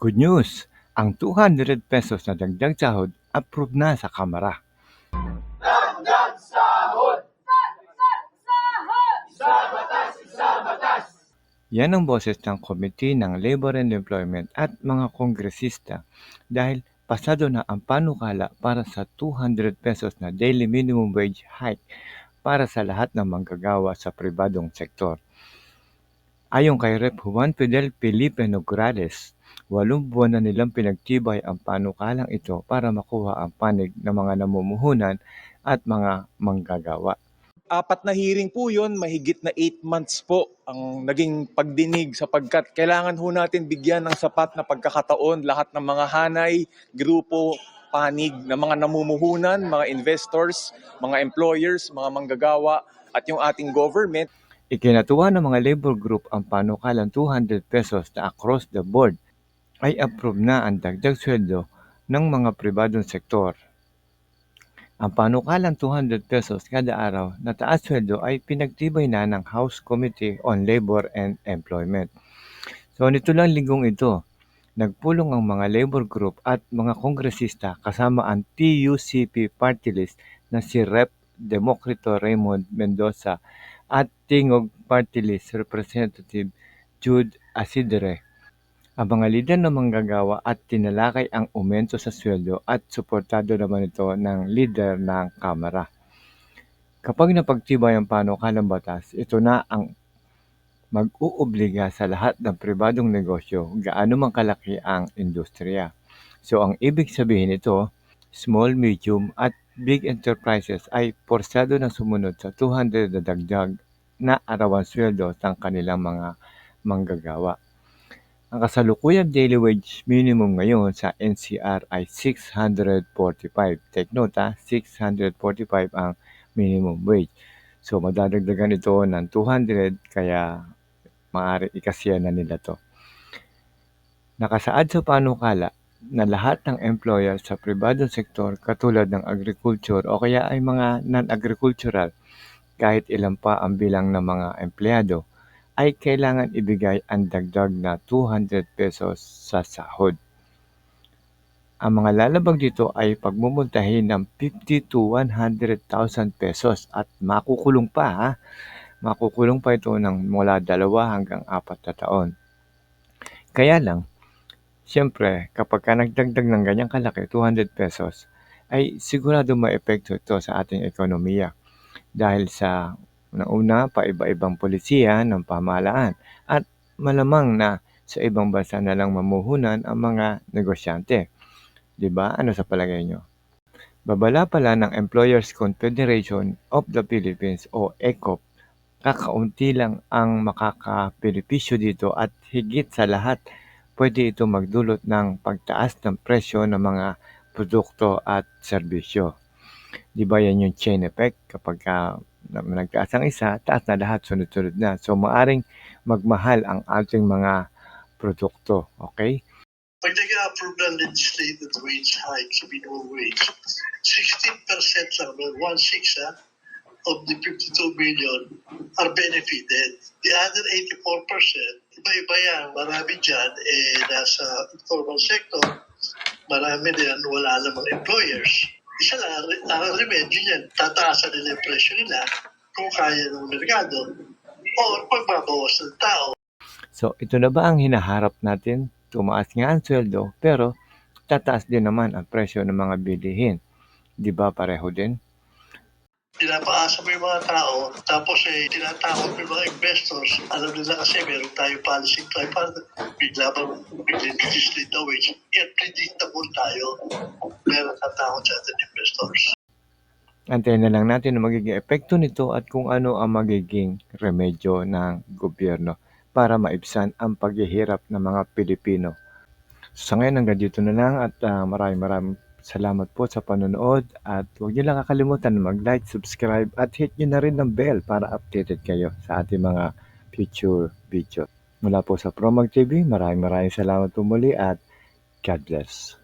Good news! Ang 200 pesos na dagdag sahod approved na sa Kamara. Yan ang boses ng Committee ng Labor and Employment at mga kongresista dahil pasado na ang panukala para sa 200 pesos na daily minimum wage hike para sa lahat ng manggagawa sa pribadong sektor. Ayon kay Rep. Juan Fidel Felipe Nograles, walong buwan na nilang pinagtibay ang panukalang ito para makuha ang panig ng mga namumuhunan at mga manggagawa. apat na hearing po yun, mahigit na 8 months po ang naging pagdinig sapagkat kailangan ho natin bigyan ng sapat na pagkakataon lahat ng mga hanay, grupo, panig ng mga namumuhunan, mga investors, mga employers, mga manggagawa at yung ating government Ikinatuwa ng mga labor group ang panukalang 200 pesos na across the board ay approve na ang dagdag sweldo ng mga pribadong sektor. Ang panukalang 200 pesos kada araw na taas sweldo ay pinagtibay na ng House Committee on Labor and Employment. So nito lang linggong ito, nagpulong ang mga labor group at mga kongresista kasama ang TUCP party list na si Rep. Democrito Raymond Mendoza at Tingog Party List Representative Jude Asidre. Ang mga lider ng manggagawa at tinalakay ang aumento sa sweldo at suportado naman ito ng leader ng Kamara. Kapag napagtibay ang panukalang batas, ito na ang mag-uubliga sa lahat ng pribadong negosyo gaano man kalaki ang industriya. So ang ibig sabihin nito, small, medium at big enterprises ay porsado na sumunod sa 200 na dagdag na arawan sweldo ng kanilang mga manggagawa. Ang kasalukuyang daily wage minimum ngayon sa NCR ay 645. Take note ha, 645 ang minimum wage. So madadagdagan ito ng 200 kaya maaari ikasya na nila to. Nakasaad sa panukala na lahat ng employer sa pribadong sektor katulad ng agriculture o kaya ay mga non-agricultural kahit ilan pa ang bilang ng mga empleyado ay kailangan ibigay ang dagdag na 200 pesos sa sahod. Ang mga lalabag dito ay pagmumuntahin ng 50 to 100,000 pesos at makukulong pa ha. Makukulong pa ito ng mula dalawa hanggang apat na taon. Kaya lang, siyempre, kapag ka nagdagdag ng ganyang kalaki, 200 pesos, ay sigurado maepekto ito sa ating ekonomiya. Dahil sa una, pa iba-ibang polisiya ng pamahalaan at malamang na sa ibang bansa na lang mamuhunan ang mga negosyante. 'Di ba? Ano sa palagay nyo? Babala pala ng Employers Confederation of the Philippines o ECOP, kakaunti lang ang makakabenepisyo dito at higit sa lahat, pwede ito magdulot ng pagtaas ng presyo ng mga produkto at serbisyo. Di ba yan yung chain effect? Kapag ka na- nagtaas ang isa, taas na lahat, sunod-sunod na. So, maaring magmahal ang ating mga produkto. Okay? Pag nag-approve ng legislated wage hike sa minimum wage, 16% lang, well, 1/6 ha, of the 52 billion are benefited. The other 84%, iba-iba yan. Marami dyan, eh, nasa informal sector. Marami din, wala namang employers. Isa lang, ang remedyo niyan, tataasan nila yung presyo nila kung kaya ng merkado o pagbabawas ng tao. So, ito na ba ang hinaharap natin? Tumaas nga ang sweldo, pero tataas din naman ang presyo ng mga bilihin. Di ba pareho din? pinapaasa mo yung mga tao, tapos eh, tinatakot mo yung mga investors. Alam nila kasi meron tayo policy tripartite. Bigla bang bigla-legislate na wage. Yan, predictable tayo. Meron tatakot sa ating investors. Antayin na lang natin ang magiging epekto nito at kung ano ang magiging remedyo ng gobyerno para maibsan ang paghihirap ng mga Pilipino. Sa ngayon hanggang dito na lang at ah, maraming maraming salamat po sa panonood at huwag niyo lang kakalimutan mag-like, subscribe at hit niyo na rin ng bell para updated kayo sa ating mga future video. Mula po sa Promag TV, maraming maraming salamat po muli at God bless.